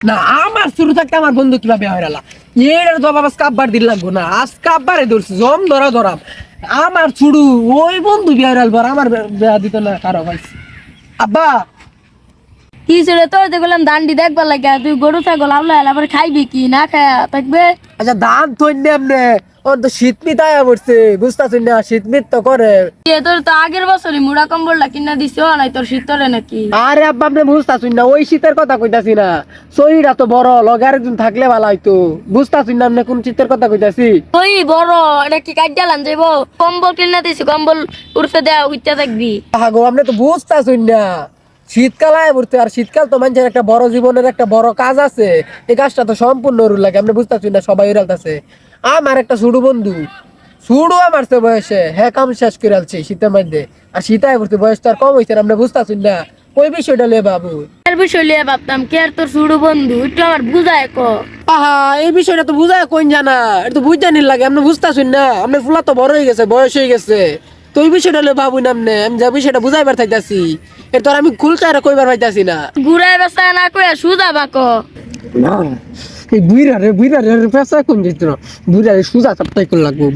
না আমার শুরু থাকতে আমার বন্ধু কীভাবে হয় না এর জবাব আজকে আব্বার দিল লাগবো না। আজকে আব্বারে ধরছি জম ধরা ধরাম। আমার ছুড়ু ওই বন্ধু বিয়ে হইরাল বর আমার বেয়া দিত না কারও ভাই। আব্বা! কি ছেড়ে তোর দেখলাম দান্ডি দেখবার লাগে তুই গরু ছাগল আল্লাহ আবার খাইবি কি না খায়া থাকবে? আচ্ছা দান তো এমনে। ওর তো আয়া পড়ছে না শীতমিত তো করে। কে তোর তো আগের বছরই মুড়া কম্বলটা কিনা দিছো নাই তোর শীতরে নাকি? আরে আব্বা আপনি না ওই শীতের কথা কইতাছি না। শরীরটা তো বড় লগে আরেকজন থাকলে ভালো হইতো। না আপনি কোন শীতের কথা কইতাছি? তুই বড় এটা কি যাইব? কম্বল কিনা দিছি কম্বল উড়তে দেওয়া উঠতে থাকবি আহা গো আপনি তো না। শীতকাল আয় পড়তে আর শীতকাল তো মানুষের একটা বড় জীবনের একটা বড় কাজ আছে। এই কাজটা তো সম্পূর্ণ রুল লাগে আপনি বুঝতেছেন না সবাই উড়ালতেছে। আমার একটা ছোট বন্ধু। ছুড়ু আমার তো বয়সে হ্যাঁ কাম শেষ করে আলছে শীতের মধ্যে। আর শীত আয় পড়তে বয়স তো আর কম হয়েছে আপনি বুঝতেছেন না। ওই বিষয়টা লে বাবু এর বিষয় লিয়ে ভাবতাম কে আর তোর সুড়ু বন্ধু? একটু আমার বুঝায় ক। আহা এই বিষয়টা তো বুঝায় কোন জানা। এটা তো বুঝতে নিন লাগে আপনি বুঝতেছেন না। আপনার ফুলা তো বড় হয়ে গেছে বয়স হয়ে গেছে। তো এই বিষয়টা লে বাবু না আপনি আমি যে বিষয়টা বুঝাইবার থাকতেছি। এর তো আর আমি খুলতে আর কইবার পাইতাছি না। ঘুরায় বেসা না কয়ে সুজা বাক না এই বুইরা রে বুইরা রে পেশা কোন জিত না বুইরা রে সুজা চাপটাই কোন লাগবো।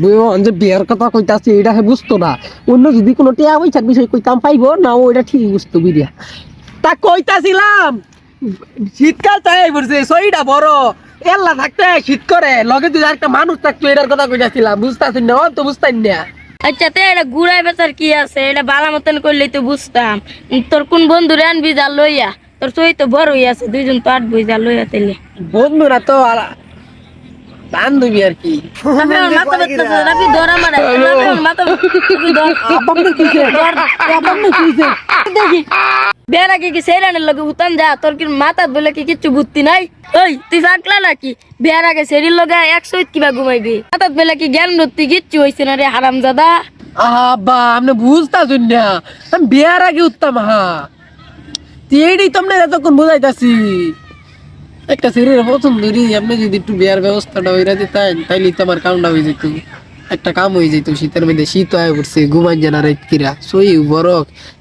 যে বিয়ার কথা কইতাছি এটা বুঝতো না। অন্য যদি কোনো টিয়া পয়সার বিষয় কইতাম পাইবো, না ও এটা ঠিক বুঝতো বুইরা। তা কইতাছিলাম, শীতকাল তাই পড়ছে সইটা বড়। এল্লা থাকতে শীত করে, লগে তুই একটা মানুষ থাকতো এটার কথা কইতাছিলাম। বুঝতাছি না তো বুঝতাই না। আচ্ছা তে এটা ঘুরায় বেচার কি আছে? এটা বালা মতন করলেই তো বুঝতাম। তোর কোন বন্ধু রে আনবি যা লইয়া? তোর সই তো বড় হয়ে আছে দুইজন তো আটবই যা লইয়া তেলে। বন্ধুরা তো আলা- বান্ধবী আর কি। মাথা মাথা তুই বের আগে কি সেরানের লগে উতান যা তোর কি মাথা বলে কি কিচ্ছু বুদ্ধি নাই? ওই তুই ফাঁকলা নাকি? বিয়ার আগে সেরির লগে একশো কিবা ঘুমাইবি? মাথাত বেলা কি জ্ঞান ধরতি কিচ্ছু হয়েছে না রে হারাম দাদা আব্বা আপনি বুঝতাছুন না। আমি বিয়ার আগে উঠতাম হা এইটাই তো এতক্ষণ বুঝাইতাছি। একটা শরীরে পছন্দ করি আপনি যদি একটু বিয়ার ব্যবস্থাটা হইরা দিতেন তাইলে তো আমার কামটা হয়ে যেত। একটা কাম হয়ে যেত শীতের মধ্যে শীত হয়ে পড়ছে ঘুমাই জানা রাত কিরা। সই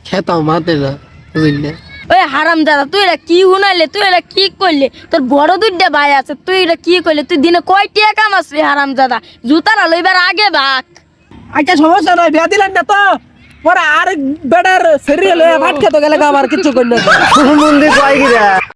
খেতাম মাতে না বুঝলেন না? ওই হারাম দাদা তুই এটা কি শুনাইলে তুই এটা কি করলে তোর বড় দুইটা ভাই আছে তুই এটা কি করলে তুই দিনে কয় টিয়া কামাসবি হারাম দাদা? জুতারা লইবার আগে ভাগ। আচ্ছা সমস্যা নাই বিয়া দিলেন না তো। পরে আরেক বেড়ার শরীরে লয়ে ভাত তো গেলে আবার কিছু করলে মন্দির